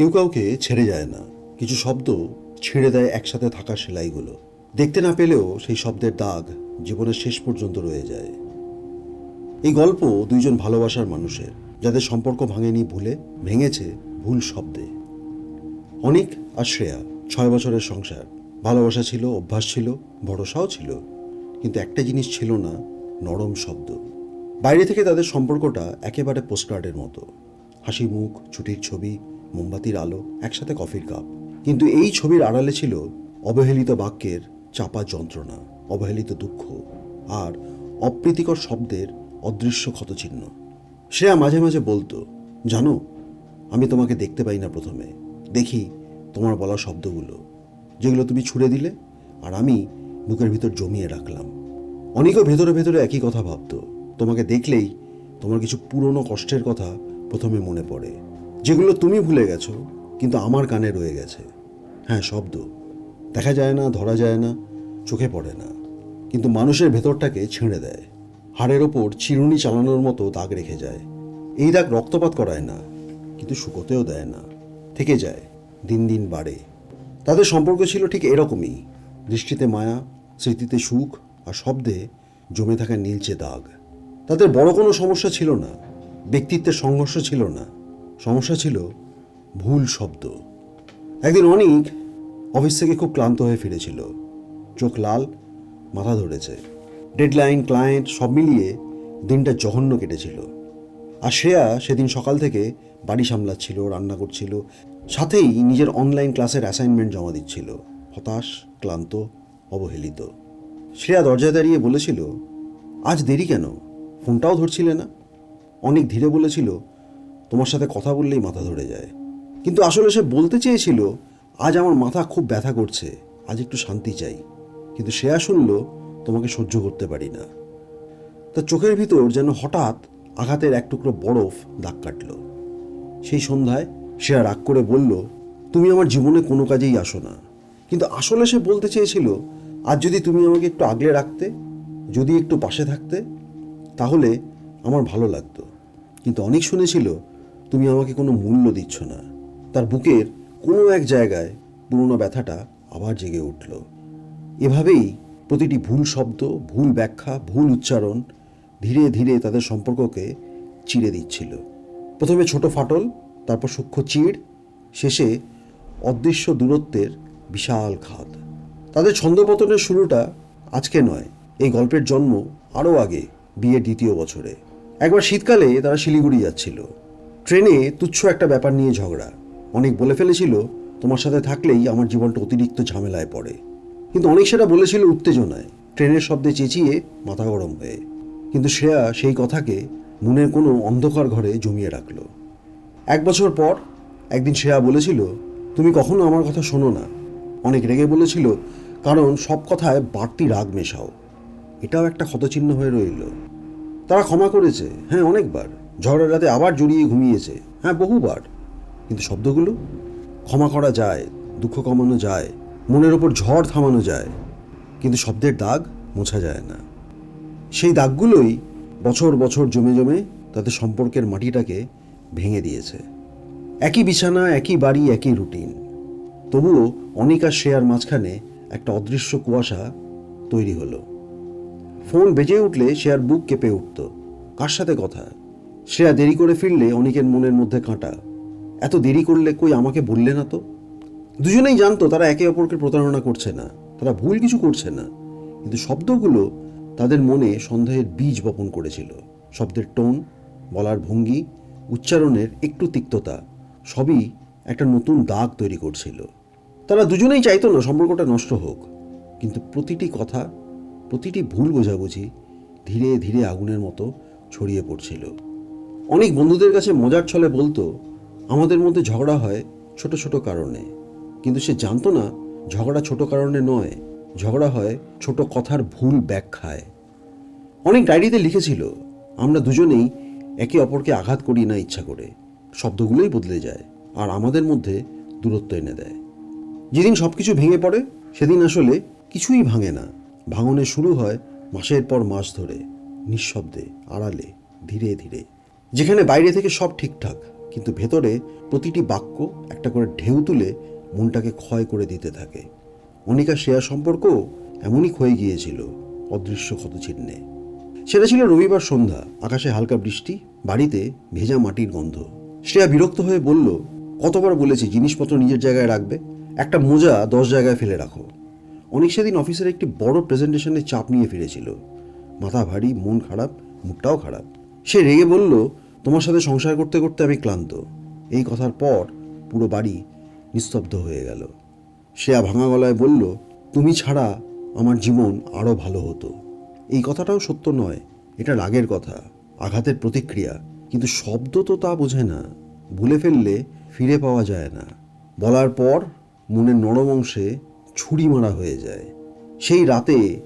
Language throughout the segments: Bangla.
কেউ কাউকে ছেড়ে যায় না। কিছু শব্দ ছেড়ে দেয় একসাথে থাকা সেলাইগুলো। দেখতে না পেলেও সেই শব্দের দাগ জীবনের শেষ পর্যন্ত রয়ে যায়। এই গল্প দুইজন ভালোবাসার মানুষের, যাদের সম্পর্ক ভাঙেনি ভুলে ভেঙেছে ভুল শব্দে। অনিক আর শ্রেয়া, ছয় বছরের সংসার। ভালোবাসা ছিল, অভ্যাস ছিল, ভরসাও ছিল। কিন্তু একটা জিনিস ছিল না, নরম শব্দ। বাইরে থেকে তাদের সম্পর্কটা একেবারে পোস্টকার্ডের মতো। হাসি মুখ, ছুটির ছবি মোমবাতির আলো, একসাথে কফির কাপ। কিন্তু এই ছবির আড়ালে ছিল অবহেলিত বাক্যের চাপা যন্ত্রণা, অবহেলিত দুঃখ আর অপ্রীতিকর শব্দের অদৃশ্য ক্ষতচিহ্ন। শ্রেয়া মাঝে মাঝে বলতো, জানো, আমি তোমাকে দেখতে পাই না প্রথমে। দেখি তোমার বলা শব্দগুলো, যেগুলো তুমি ছুড়ে দিলে আর আমি বুকের ভিতর জমিয়ে রাখলাম। অনেকও ভেতরে ভেতরে একই কথা ভাবতো, তোমাকে দেখলেই তোমার কিছু পুরনো কষ্টের কথা প্রথমে মনে পড়ে। যেগুলো তুমি ভুলে গেছো, কিন্তু আমার কানে রয়ে গেছে। হ্যাঁ শব্দ। দেখা যায় না, ধরা যায় না, চোখে পড়ে না। কিন্তু মানুষের ভেতরটাকে ছিঁড়ে দেয়। হাড়ের ওপর চিরুনি চালানোর মতো দাগ রেখে যায়। এই দাগ রক্তপাত করায় না, কিন্তু শুকোতেও দেয় না। থেকে যায়, দিন দিন বাড়ে। তাদের সম্পর্ক ছিল ঠিক এরকমই। দৃষ্টিতে মায়া, স্মৃতিতে সুখ আর শব্দে জমে থাকা নীলচে দাগ। তাদের বড় কোনো সমস্যা ছিল না। ব্যক্তিত্বের সংঘর্ষ ছিল না। সমস্যা ছিল ভুল শব্দ। একদিন অনেক অফিস থেকে খুব ক্লান্ত হয়ে ফিরেছিল। চোখ লাল, মাথা ধরেছে। ডেডলাইন, ক্লায়েন্ট সব মিলিয়ে দিনটা জঘন্য কেটেছিল। আর শ্রেয়া সেদিন সকাল থেকে বাড়ি সামলাচ্ছিল, রান্না করছিল, সাথেই নিজের অনলাইন ক্লাসের অ্যাসাইনমেন্ট জমা দিচ্ছিল। হতাশ, ক্লান্ত, অবহেলিত। শ্রেয়া দরজায় দাঁড়িয়ে বলেছিল, আজ দেরি কেন? ফোনটাও ধরছিলে না? অনেক ধীরে বলেছিল তোমার সাথে কথা বললেই মাথা ধরে যায়। কিন্তু আসলে সে বলতে চেয়েছিল, আজ আমার মাথা খুব ব্যথা করছে, আজ একটু শান্তি চাই। কিন্তু শ্রেয়া শুনল, তোমাকে সহ্য করতে পারি না। তার চোখের ভিতর যেন হঠাৎ আঘাতের এক টুকরো বরফ দাগ কাটল। সেই সন্ধ্যায় শ্রেয়া রাগ করে বলল, তুমি আমার জীবনে কোনো কাজেই আসো না। কিন্তু আসলে সে বলতে চেয়েছিল, আজ যদি তুমি আমাকে একটু আগলে রাখতে, যদি একটু পাশে থাকতে, তাহলে আমার ভালো লাগতো। কিন্তু অনেক শুনেছিল তুমি আমাকে কোনো মূল্য দিচ্ছ না। তার বুকের কোনো এক জায়গায় পুরনো ব্যথাটা আবার জেগে উঠল। এভাবেই প্রতিটি ভুল শব্দ, ভুল ব্যাখ্যা, ভুল উচ্চারণ ধীরে ধীরে তাদের সম্পর্ককে চিড়ে দিচ্ছিল। প্রথমে ছোট ফাটল, তারপর সূক্ষ্ম চিড়, শেষে অদৃশ্য দূরত্বের বিশাল খাদ তাদের ছন্দপতনের শুরুটা আজকে নয়, এই গল্পের জন্ম আরও আগে, বিয়ের দ্বিতীয় বছরে। একবার শীতকালে তারা শিলিগুড়ি যাচ্ছিল। ট্রেনে তুচ্ছ একটা ব্যাপার নিয়ে ঝগড়া। অনেক বলে ফেলেছিল, তোমার সাথে থাকলেই আমার জীবনটা অতিরিক্ত ঝামেলায় পড়ে। কিন্তু অনেক সেটা বলেছিল উত্তেজনায়। ট্রেনের শব্দে চেঁচিয়ে মাথা গরম হয়ে। কিন্তু শ্রেয়া সেই কথাকে মনের কোনো অন্ধকার ঘরে জমিয়ে রাখল। এক বছর পর একদিন শ্রেয়া বলেছিল, তুমি কখনো আমার কথা শোনো না। অনেক রেগে বলেছিল, কারণ সব কথায় বাড়তি রাগ মেশাও। এটাও একটা ক্ষতচিহ্ন হয়ে রইল। তারা ক্ষমা করেছে হ্যাঁ অনেকবার। ঝড়ের রাতে আবার জড়িয়ে ঘুমিয়েছে। হ্যাঁ বহুবার। কিন্তু শব্দগুলো? ক্ষমা করা যায়, দুঃখ কমানো যায়, মনের ওপর ঝড় থামানো যায়, কিন্তু শব্দের দাগ মোছা যায় না। সেই দাগগুলোই বছর বছর জমে জমে তাদের সম্পর্কের মাটিটাকে ভেঙে দিয়েছে। একই বিছানা, একই বাড়ি, একই রুটিন। তবুও অনেক আর শ্রেয়ার মাঝখানে একটা অদৃশ্য কুয়াশা তৈরি হলো। ফোন বেজে উঠলে শ্রেয়ার বুক কেঁপে উঠত। কার সাথে কথা? শ্রেয়া দেরি করে ফিরলে অনেকের মনের মধ্যে কাঁটা। এত দেরি করলে কই আমাকে বললে না তো? দুজনেই জানতো তারা একে অপরকে প্রতারণা করছে না, তারা ভুল কিছু করছে না। কিন্তু শব্দগুলো তাদের মনে সন্দেহের বীজ বপন করেছিল। শব্দের টোন, বলার ভঙ্গি, উচ্চারণের একটু তিক্ততা, সবই একটা নতুন দাগ তৈরি করছিল। তারা দুজনেই চাইতো না সম্পর্কটা নষ্ট হোক, কিন্তু প্রতিটি কথা, প্রতিটি ভুল বোঝাবুঝি ধীরে ধীরে আগুনের মতো ছড়িয়ে পড়ছিল। অনেক বন্ধুদের কাছে মজার ছলে বলতো, আমাদের মধ্যে ঝগড়া হয় ছোট ছোট কারণে। কিন্তু সে জানতো না, ঝগড়া ছোট কারণে নয়, ঝগড়া হয় ছোট কথার ভুল ব্যাখ্যায়। অনেক ডায়েরিতে লিখেছিল, আমরা দুজনেই একে অপরকে আঘাত করি না ইচ্ছা করে। শব্দগুলোই বদলে যায় আর আমাদের মধ্যে দূরত্ব এনে দেয়। যেদিন সব কিছু ভেঙে পড়ে, সেদিন আসলে কিছুই ভাঙে না। ভাঙনে শুরু হয় মাসের পর মাস ধরে, নিঃশব্দে, আড়ালে, ধীরে ধীরে। যেখানে বাইরে থেকে সব ঠিকঠাক, কিন্তু ভেতরে প্রতিটি বাক্য একটা করে ঢেউ তুলে মনটাকে ক্ষয় করে দিতে থাকে। অনিকা শ্রেয়া সম্পর্ক এমনই ক্ষয়ে গিয়েছিল, অদৃশ্য ক্ষতচিহ্নে। সেটা ছিল রবিবার সন্ধ্যা, আকাশে হালকা বৃষ্টি, বাড়িতে ভেজা মাটির গন্ধ। শ্রেয়া বিরক্ত হয়ে বলল, কতবার বলেছি জিনিসপত্র নিজের জায়গায় রাখবে, একটা মোজা দশ জায়গায় ফেলে রাখো। অনেক সেদিন অফিসের একটি বড় প্রেজেন্টেশনে চাপ নিয়ে ফিরেছিল। মাথা ভারী, মন খারাপ মুখটাও খারাপ। সে রেগে বলল, তোমার সাথে সংসার করতে করতে আমি ক্লান্ত। এই কথার পর পুরো বাড়ি নিস্তব্ধ হয়ে গেল। শ্রেয়া ভাঙা গলায় বলল, তুমি ছাড়া আমার জীবন আরও ভালো হতো। এই কথাটাও সত্য নয়, এটা রাগের কথা, আঘাতের প্রতিক্রিয়া। কিন্তু শব্দ তো তা বোঝে না, ভুলে ফেললে ফিরে পাওয়া যায় না। বলার পর মনের নরম অংশে ছুরি মারা হয়ে যায়। সেই রাতে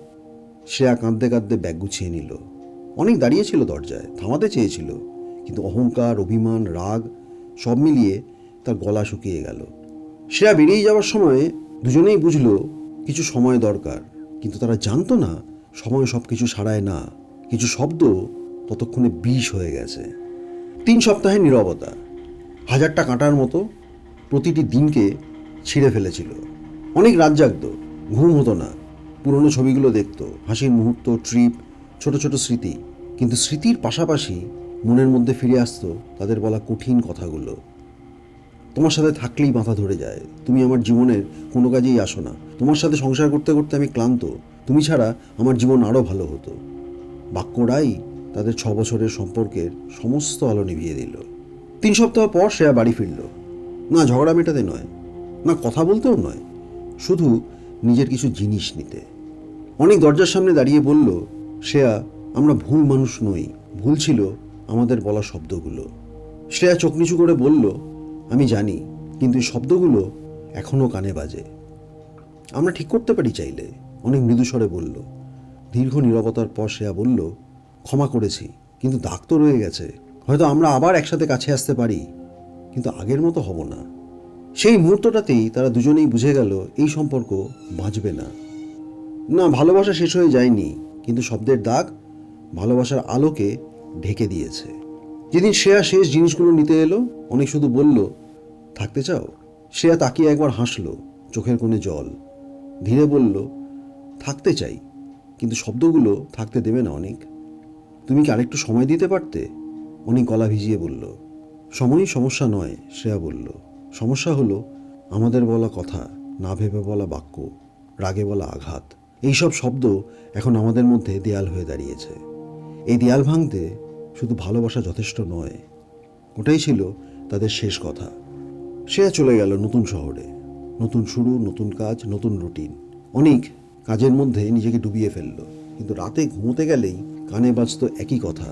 শ্রেয়া কাঁদতে কাঁদতে ব্যাগ গুছিয়ে নিল। অনেক দাঁড়িয়েছিল দরজায়, থামাতে চেয়েছিল। কিন্তু অহংকার, অভিমান, রাগ সব মিলিয়ে তার গলা শুকিয়ে গেল। শ্রেয়া বেরিয়ে যাওয়ার সময় দুজনেই বুঝলো কিছু সময় দরকার। কিন্তু তারা জানতো না, সময় সব কিছু সারায় না। কিছু শব্দ ততক্ষণে বিষ হয়ে গেছে। তিন সপ্তাহের নীরবতা। হাজারটা কাঁটার মতো প্রতিটি দিনকে ছিঁড়ে ফেলেছিল। অনেক রাত জাগত, ঘুম হতো না। পুরনো ছবিগুলো দেখতো, হাসির মুহূর্ত, ট্রিপ ছোট ছোট স্মৃতি। কিন্তু স্মৃতির পাশাপাশি মনের মধ্যে ফিরে আসতো তাদের বলা কঠিন কথাগুলো। তোমার সাথে থাকলেই মাথা ধরে যায়। তুমি আমার জীবনের কোনো কাজেই আসো না। তোমার সাথে সংসার করতে করতে আমি ক্লান্ত। তুমি ছাড়া আমার জীবন আরও ভালো হতো। বাক্যরাই তাদের ছ বছরের সম্পর্কের সমস্ত আলো নিভিয়ে দিল। তিন সপ্তাহ পর শ্রেয়া বাড়ি ফিরল। না, ঝগড়া মেটাতে নয়। না, কথা বলতেও নয়। শুধু নিজের কিছু জিনিস নিতে। অনেক দরজার সামনে দাঁড়িয়ে বলল শ্রেয়া, আমরা ভুল মানুষ নই। ভুল ছিল আমাদের বলা শব্দগুলো। শ্রেয়া চোখ নিচু করে বলল, আমি জানি, কিন্তু এই শব্দগুলো এখনও কানে বাজে। আমরা ঠিক করতে পারি চাইলে, অনেক মৃদুস্বরে বলল। দীর্ঘ নীরবতার পর শ্রেয়া বলল, ক্ষমা করেছি, কিন্তু দাগ তো রয়ে গেছে। হয়তো আমরা আবার একসাথে কাছে আসতে পারি, কিন্তু আগের মতো হব না। সেই মুহূর্তটাতেই তারা দুজনেই বুঝে গেল, এই সম্পর্ক বাঁচবে না। না, ভালোবাসা শেষ হয়ে যায়নি। কিন্তু শব্দের দাগ ভালোবাসার আলোকে ঢেকে দিয়েছে। যেদিন শ্রেয়া শেষ জিনিসগুলো নিতে এলো, অনেক শুধু বলল, থাকতে চাও? শ্রেয়া তাকিয়ে একবার হাসলো, চোখের কোণে জল। ধীরে বলল, থাকতে চাই, কিন্তু শব্দগুলো থাকতে দেবে না অনেক। তুমি কি আরেকটু সময় দিতে পারতে? অনেক গলা ভিজিয়ে বলল। সময়ই সমস্যা নয়, শ্রেয়া বলল। সমস্যা হলো আমাদের বলা কথা, না ভেবে বলা বাক্য, রাগে বলা আঘাত। এইসব শব্দ এখন আমাদের মধ্যে দেয়াল হয়ে দাঁড়িয়েছে। এই দেয়াল ভাঙতে শুধু ভালোবাসা যথেষ্ট নয়, ওটাই ছিল তাদের শেষ কথা। সে চলে গেল নতুন শহরে। নতুন শুরু, নতুন কাজ, নতুন রুটিন। অনেক কাজের মধ্যে নিজেকে ডুবিয়ে ফেলল, কিন্তু রাতে ঘুমোতে গেলেই কানে বাজত একই কথা,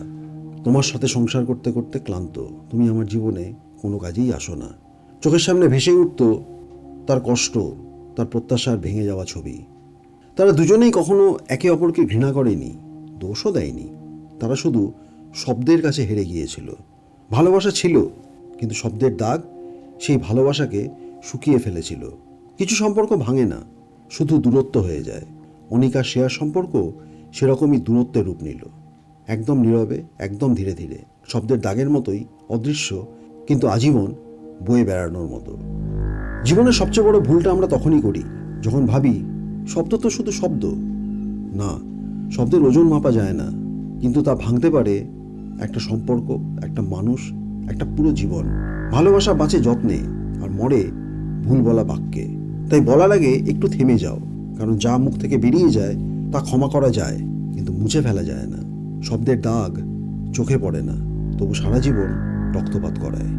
তোমার সাথে সংসার করতে করতে ক্লান্ত, তুমি আমার জীবনে কোনো কাজেই আসো না। চোখের সামনে ভেসে উঠত তার কষ্ট, তার প্রত্যাশার ভেঙে যাওয়া ছবি। তারা দুজনেই কখনো একে অপরকে ঘৃণা করেনি, দোষও দেয়নি। তারা শুধু শব্দের কাছে হেরে গিয়েছিল। ভালোবাসা ছিল, কিন্তু শব্দের দাগ সেই ভালোবাসাকে শুকিয়ে ফেলেছিল। কিছু সম্পর্ক ভাঙে না, শুধু দূরত্ব হয়ে যায়। অনিকা শেয়ার সম্পর্ক সেরকমই দূরত্বের রূপ নিল। একদম নীরবে, একদম ধীরে ধীরে। শব্দের দাগের মতোই অদৃশ্য, কিন্তু আজীবন বয়ে বেড়ানোর মতো। জীবনের সবচেয়ে বড় ভুলটা আমরা তখনই করি, যখন ভাবি শব্দ তো শুধু শব্দ। না, শব্দের ওজন মাপা যায় না, কিন্তু তা ভাঙতে পারে একটা সম্পর্ক, একটা মানুষ, একটা পুরো জীবন। ভালোবাসা বাঁচে যত্নে, আর মরে ভুল বলা বাক্যে। তাই বলার আগে একটু থেমে যাও, কারণ যা মুখ থেকে বেরিয়ে যায়, তা ক্ষমা করা যায়, কিন্তু মুছে ফেলা যায় না। শব্দের দাগ চোখে পড়ে না, তবু সারা জীবন রক্তপাত করায়।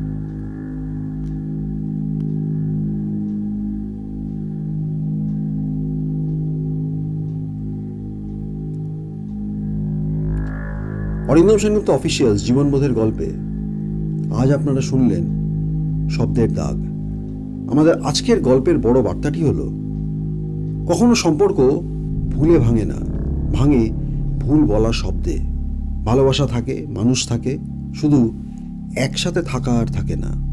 অরিন্দম সেনগুপ্ত অফিসিয়ালস জীবনবোধের গল্পে আজ আপনারা শুনলেন শব্দের দাগ। আমাদের আজকের গল্পের বড় বার্তাটি হলো, কখনো সম্পর্ক ভুলে ভাঙে না, ভাঙে ভুল বলা শব্দে। ভালোবাসা থাকে, মানুষ থাকে, শুধু একসাথে থাকা আর থাকে না।